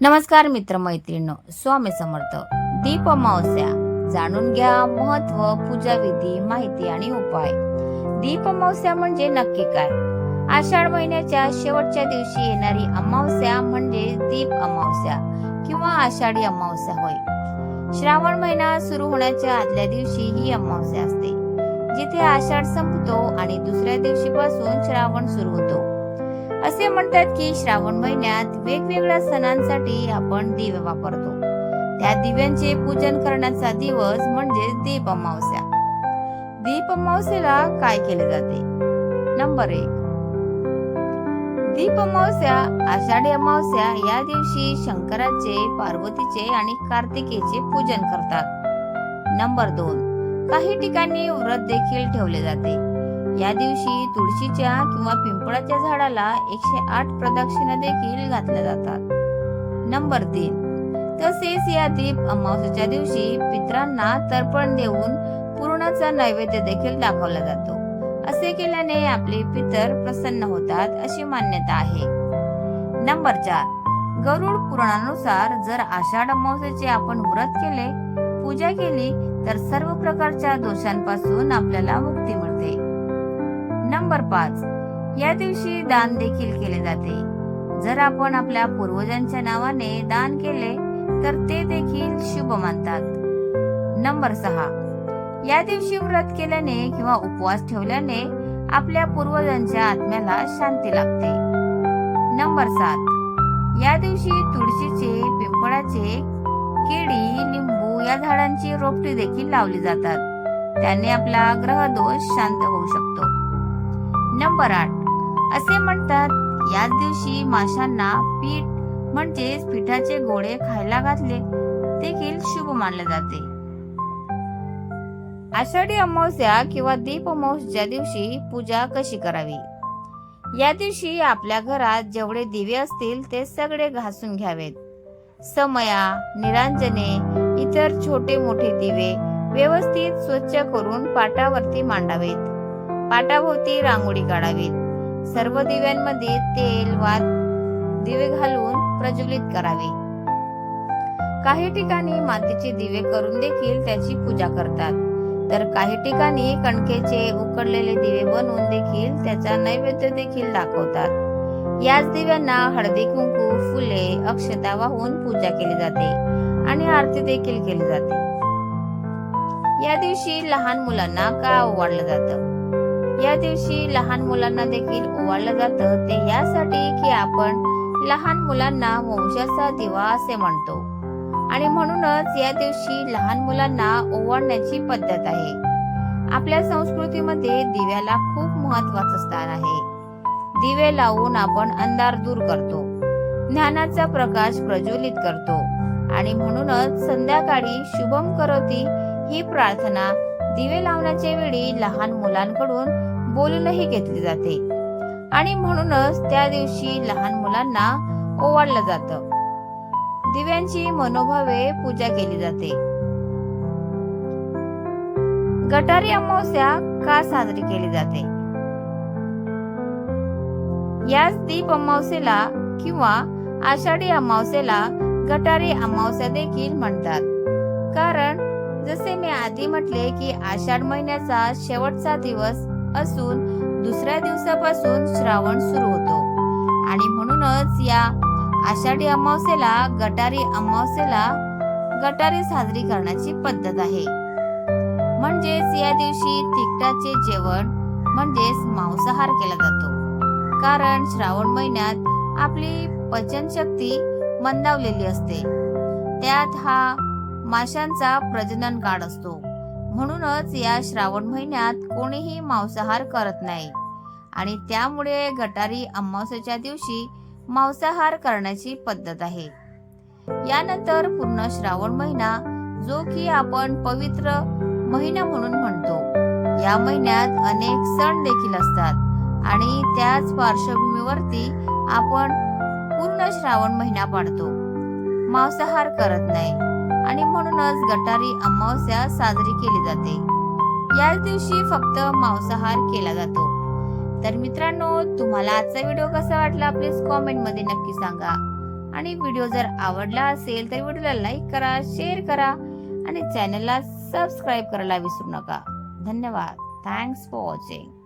नमस्कार मित्र मैत्रिणी स्वामी समर्थ. दीप अमावस्या. जाणून घ्या महत्त्व पूजा विधी माहिती आणि उपाय. दीप अमावस्या म्हणजे नक्की काय? आषाढ महिन्याच्या शेवटच्या दिवशी येणारी अमावस्या म्हणजे दीप अमावस्या किंवा आषाढी अमावस्या होय. श्रावण महिना सुरू होण्याच्या आदल्या दिवशी ही अमावस्या असते जिथे आषाढ संपतो आणि दुसऱ्या दिवशीपासून श्रावण सुरू होतो. असे म्हणतात की श्रावण महिन्यात वेगवेगळ्या सणांसाठी आपण दिवे वापरतो. त्या दिव्यांचे पूजन करण्याचा दिवस म्हणजे दीप अमावस्या. दीप अमावस्येला काय केले जाते? नंबर एक. दीप अमावस्या आषाढी अमावस्या या दिवशी शंकराचे पार्वतीचे आणि कार्तिकेचे पूजन करतात. नंबर दोन. काही ठिकाणी व्रत देखील ठेवले जाते. या दिवशी तुळशीच्या किंवा पिंपळाच्या झाडाला एकशे आठ प्रदक्षिणा देखील घातल्या जातात. नंबर तीन. तसेच या दीप अमावस्याच्या दिवशी पित्रांना तर्पण देऊन पूर्णाचा नैवेद्य देखील दाखवला जातो. असे केल्याने आपले पितर प्रसन्न होतात अशी मान्यता आहे. नंबर चार. गरुड पुराणानुसार जर आषाढ अमावस्याचे आपण व्रत केले पूजा केली तर सर्व प्रकारच्या दोषांपासून आपल्याला मुक्ती मिळते. नंबर पाच. या दिवशी दान देखील केले जाते. जर आपण आपल्या पूर्वजांच्या नावाने दान केले तर ते देखील शुभ मानतात. नंबर सहा. या दिवशी व्रत केल्याने किंवा उपवास ठेवल्याने आपल्या पूर्वजांच्या आत्म्याला शांती लागते नंबर सात. या दिवशी तुळशीचे पिंपळाचे केळी लिंबू या झाडांची रोपटी देखील लावली जातात. त्याने आपला ग्रह दोष शांत होऊ शकतो. नंबर आठ असे म्हणतात याच दिवशी माशांना पीठ म्हणजेच पिठाचे गोळे खायला घातले देखील शुभ मानले जाते. आषाढी अमावस्या किंवा दीप अमावस्या दिवशी पूजा कशी करावी? या दिवशी आपल्या घरात जेवढे दिवे असतील ते सगळे घासून घ्यावेत. समया निरांजने इतर छोटे मोठे दिवे व्यवस्थित स्वच्छ करून पाटावरती मांडावेत. पाटाभोवती रांगोळी काढावी सर्व दिव्यांमध्ये तेल वा दिवे घालून प्रज्वलित करावे. काही ठिकाणी मातीचे दिवे करून देखील त्याची पूजा करतात. तर काही ठिकाणी कणकेचे उकडलेले दिवे बनवून देखील त्याचा नैवेद्य देखील दाखवतात. याच दिव्यांना हळदी कुंकू फुले अक्षता वाहून पूजा केली जाते आणि आरती देखील केली जाते. या दिवशी लहान मुलांना का ओवाळलं जातं? या दिवशी लहान मुलांना देखील ओवाळलं जातं. ते यासाठी की आपण लहान मुलांना वंशाचा दिवा असे म्हणतो. आणि म्हणूनच या दिवशी लहान मुलांना ओवाळण्याची पद्धत आहे. आपल्या संस्कृतीमध्ये दिव्याला खूप महत्वाचं स्थान आहे. दिवे लावून आपण अंधार दूर करतो. ज्ञानाचा प्रकाश प्रज्वलित करतो. आणि म्हणूनच संध्याकाळी शुभम करोती ही प्रार्थना दिवे लावण्याच्या वेळी लहान मुलांकडून बोलूनही घेतली जाते. आणि म्हणूनच त्या दिवशी लहान मुलांना ओवाळलं जातं. दिव्यांची मनोभावे पूजा केली जाते. गटारी अमावस्या का साजरी केली जाते? याच दीप अमावस्येला किंवा आषाढी अमावस्येला गटारी अमावस्या देखील म्हणतात. कारण जसे मी आधी म्हटले की आषाढ महिन्याचा शेवटचा दिवस असून दुसऱ्या दिवसापासून श्रावण सुरू होतो. आणि म्हणूनच या आषाढी अमावस्येला गटारी अमावस्येला गटारी साजरी करण्याची पद्धत आहे. म्हणजेच या दिवशी तिखटाचे जेवण म्हणजेच मांसाहार केला जातो. कारण श्रावण महिन्यात आपली पचनशक्ती मंदावलेली असते. त्यात हा माशांचा प्रजनन काळ असतो. म्हणूनच या श्रावण महिन्यात कोणीही मांसाहार करत नाही. आणि त्यामुळे गटारी अमावस्याच्या दिवशी मांसाहार करण्याची पद्धत आहे. यानंतर पूर्ण श्रावण महिना जो की आपण पवित्र महिना म्हणून म्हणतो. या महिन्यात अनेक सण देखील असतात. आणि त्याच पार्श्वभूमीवरती आपण पूर्ण श्रावण महिना पाडतो. मांसाहार करत नाही. आणि म्हणूनच गटारी अमावस्या साजरी केली जाते. याच दिवशी फक्त मांसाहार केला जातो. तर मित्रांनो तुम्हाला आजचा व्हिडिओ कसा वाटला प्लीज कॉमेंटमध्ये नक्की सांगा. आणि व्हिडिओ जर आवडला असेल तर व्हिडिओला लाईक करा शेअर करा आणि चॅनलला सबस्क्राईब करायला विसरू नका. धन्यवाद. Thanks for watching